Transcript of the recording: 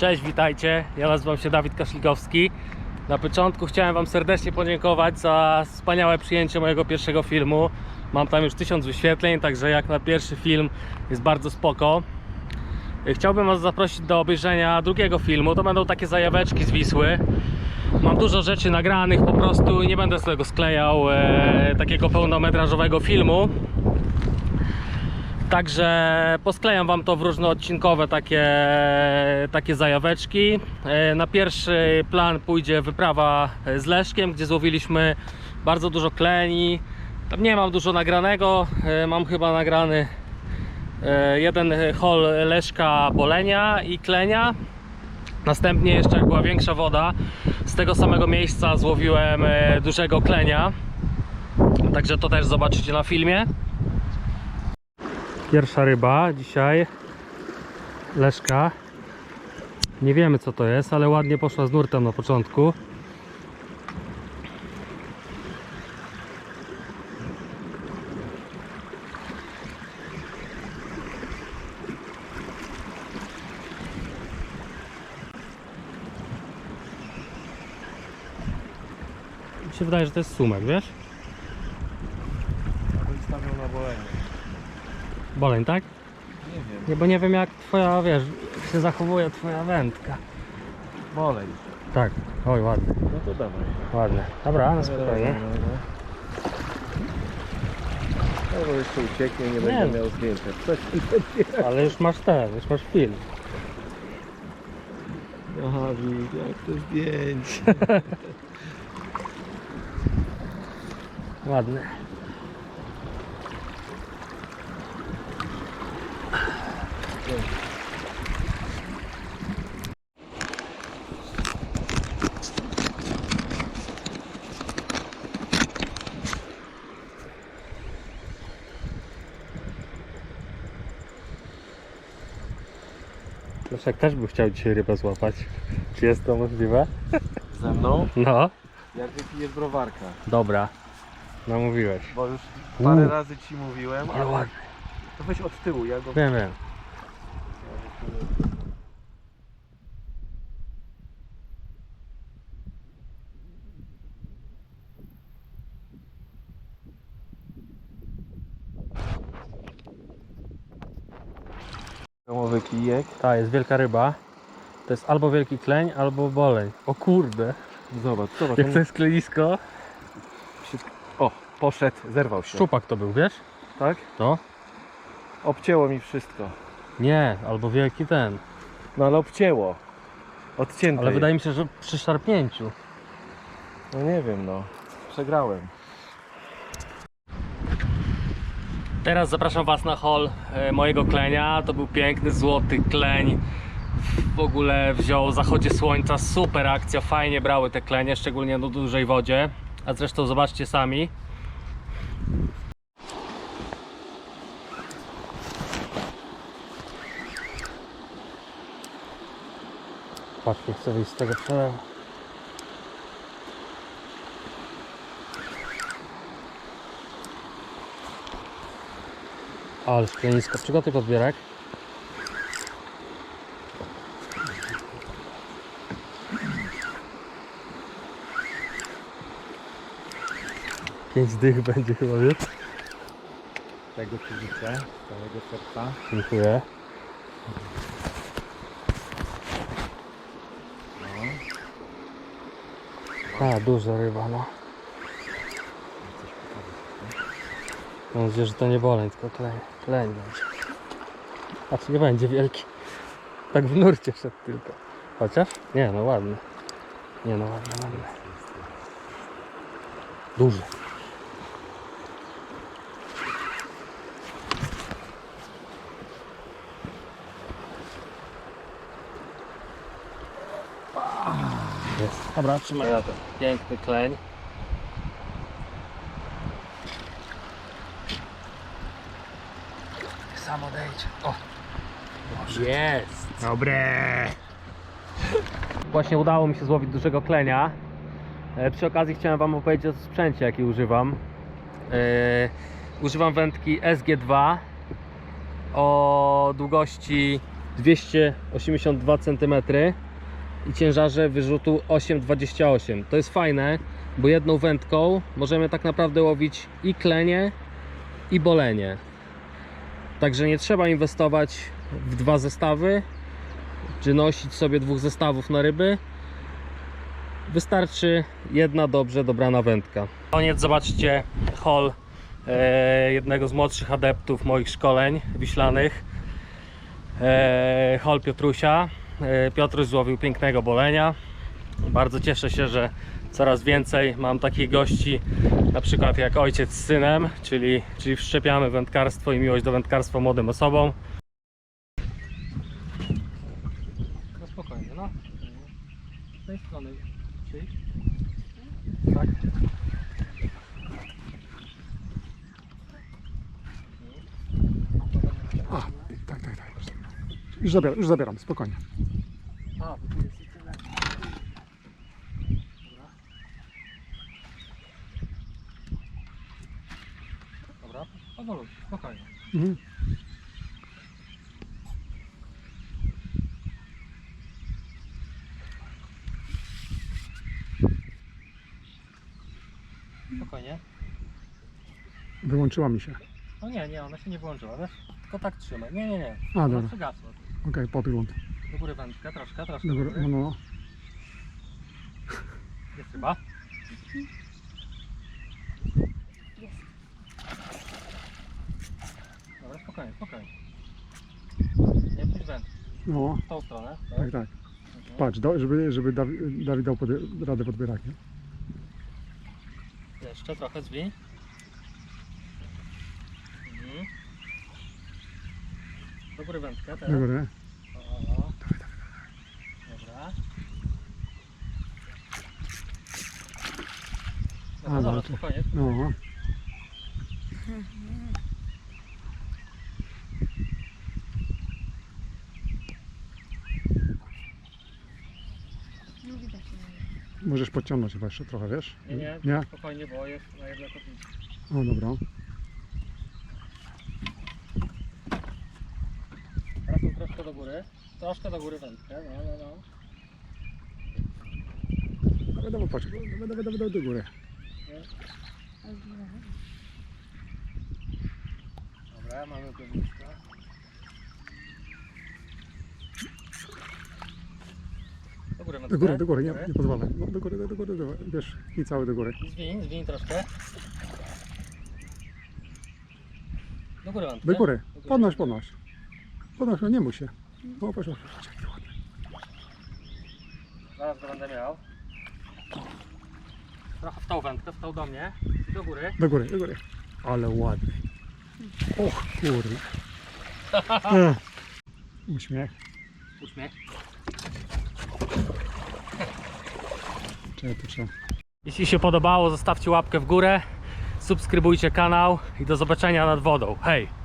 Cześć, witajcie. Ja nazywam się Dawid Kaszlikowski. Na początku chciałem Wam serdecznie podziękować za wspaniałe przyjęcie mojego pierwszego filmu. Mam tam już tysiąc wyświetleń, także jak na pierwszy film jest bardzo spoko. Chciałbym Was zaprosić do obejrzenia drugiego filmu. To będą takie zajaweczki z Wisły. Mam dużo rzeczy nagranych po prostu i nie będę z tego sklejał e, takiego pełnometrażowego filmu. Także posklejam Wam to w różnoodcinkowe takie, takie zajaweczki. E, Na pierwszy plan pójdzie wyprawa z Leszkiem, gdzie złowiliśmy bardzo dużo kleni. Tam nie mam dużo nagranego, e, mam chyba nagrany e, jeden hol Leszka Bolenia i klenia. Następnie jeszcze jak była większa woda, z tego samego miejsca złowiłem dużego klenia. Także to też zobaczycie na filmie. Pierwsza ryba dzisiaj. Leszka. Nie wiemy co to jest, ale ładnie poszła z nurtem na początku. Mi się wydaje, że to jest sumek, wiesz? Ja bym stawiał na bolenie. Boleń, tak? Nie wiem. Nie, bo nie wiem jak twoja, wiesz, się zachowuje twoja wędka. Boleń. Tak, oj ładny, No to dawaj. ładny. Dobra, na spokojnie. No bo jeszcze ucieknie, nie Nie. będzie miał zdjęcia. Coś będzie. Ale już masz ten, już masz film. Aha, jak to zdjęcie. Ładny. Leszek też by chciał dzisiaj rybę złapać. Czy jest to możliwe? Ze mną? No, Jak wypijesz browarka. dobra. Namówiłeś. Bo już parę Uuu. razy ci mówiłem, Ale to weź od tyłu, ja go... Wiem, wiem. Domowy kijek. Ta jest wielka ryba. To jest albo wielki kleń, albo boleń. O kurde. Zobacz, zobacz. Jak to jest klenisko? O, poszedł, zerwał się. Szczupak to był, wiesz? Tak? No. Obcięło mi wszystko. Nie, albo wielki ten. No ale obcięło. Odcięte Ale jest. wydaje mi się, że przy szarpnięciu. No nie wiem, no. Przegrałem. Teraz zapraszam Was na hol e, mojego klenia. To był piękny, złoty kleń. W ogóle wziął zachodzie słońca. Super akcja, fajnie brały te klenie, szczególnie na dużej wodzie. A zresztą zobaczcie sami. Patrz, nie chcę wyjść z tego przelewu. Ale szklenisko. Przygotuj podbierak. Pięć dych będzie chyba, wiesz? Tego ci życzę, całego serca. Dziękuję. A, duża ryba, no. Mam nadzieję, że to nie boleń, tylko kleń, kleń będzie. A czy nie będzie wielki? Tak w nurcie szedł tylko. Chociaż? Nie, no ładny. Nie, no ładny, ładny. Duży. Jest. Dobra, trzymaj na to. Piękny kleń. Odejdź. O! Jest! Dobre! Właśnie udało mi się złowić dużego klenia. E, Przy okazji chciałem Wam opowiedzieć o sprzęcie, jaki używam. E, Używam wędki SG2 o długości 282 cm i ciężarze wyrzutu 8,28. To jest fajne, bo jedną wędką możemy tak naprawdę łowić i klenie, i bolenie. Także nie trzeba inwestować w dwa zestawy, czy nosić sobie dwóch zestawów na ryby. Wystarczy jedna dobrze dobrana wędka. Koniec, zobaczcie haul e, jednego z młodszych adeptów moich szkoleń wiślanych. E, haul Piotrusia. E, Piotruś złowił pięknego bolenia. Bardzo cieszę się, że coraz więcej mam takich gości, na przykład jak ojciec z synem, czyli, czyli wszczepiamy wędkarstwo i miłość do wędkarstwa młodym osobom. No spokojnie, no. Z tej strony przyjdź. Tak. A, tak, tak, tak. Już zabieram, już zabieram, spokojnie. A, bo tu jest tyle. Dobra. Dobra, powolutku, spokojnie. Mhm. Spokojnie. Wyłączyła mi się. No nie, nie, ona się nie wyłączyła, wiesz? Tylko tak trzymaj. Nie, nie, nie. A, Ona dobra. przygasła. Okej, podgląd. Do góry wędkę, troszkę, troszkę Do do góry, góry. no, no. Jest chyba. Dobra, spokojnie, spokojnie. Nie pójdź no. W tą stronę. Tak, tak. Mhm. Patrz, do, żeby, żeby Dawid, Dawid dał pod, radę podbierać, nie? Jeszcze trochę zwiń. Mhm. Do góry wędkę teraz. Do góry. O, o. Dobra. Dobra, A, dobra, dobra. spokojnie. No. No Możesz podciągnąć chyba jeszcze trochę, wiesz? Nie, nie, Nie? spokojnie, bo jest na jedno kotwicy. O, dobra. Teraz tu troszkę do góry. Troszkę do góry wędkę, no, no, no. Dawaj, dawaj, patrz. Dawaj, dawaj, dawaj, dawaj do góry. Dobra, mamy głowicę. Do góry wędkę. Do góry, do góry, nie, nie pozwalaj. No, do góry, do góry, do góry. Wiesz, i cały do góry. Zwiń, zwiń troszkę. Do góry wędkę. Do góry. Podnoś, podnoś. Podnoś, no nie musi się. O, patrz, patrz, patrz, jakie ładne. Zaraz go będę miał. Trochę w tą wędkę, w tą do mnie. Do góry. Do góry, do góry. Ale ładny. Och, kurde. Uśmiech. Uśmiech. Czekaj, to trzeba. Jeśli się podobało, zostawcie łapkę w górę. Subskrybujcie kanał i do zobaczenia nad wodą. Hej!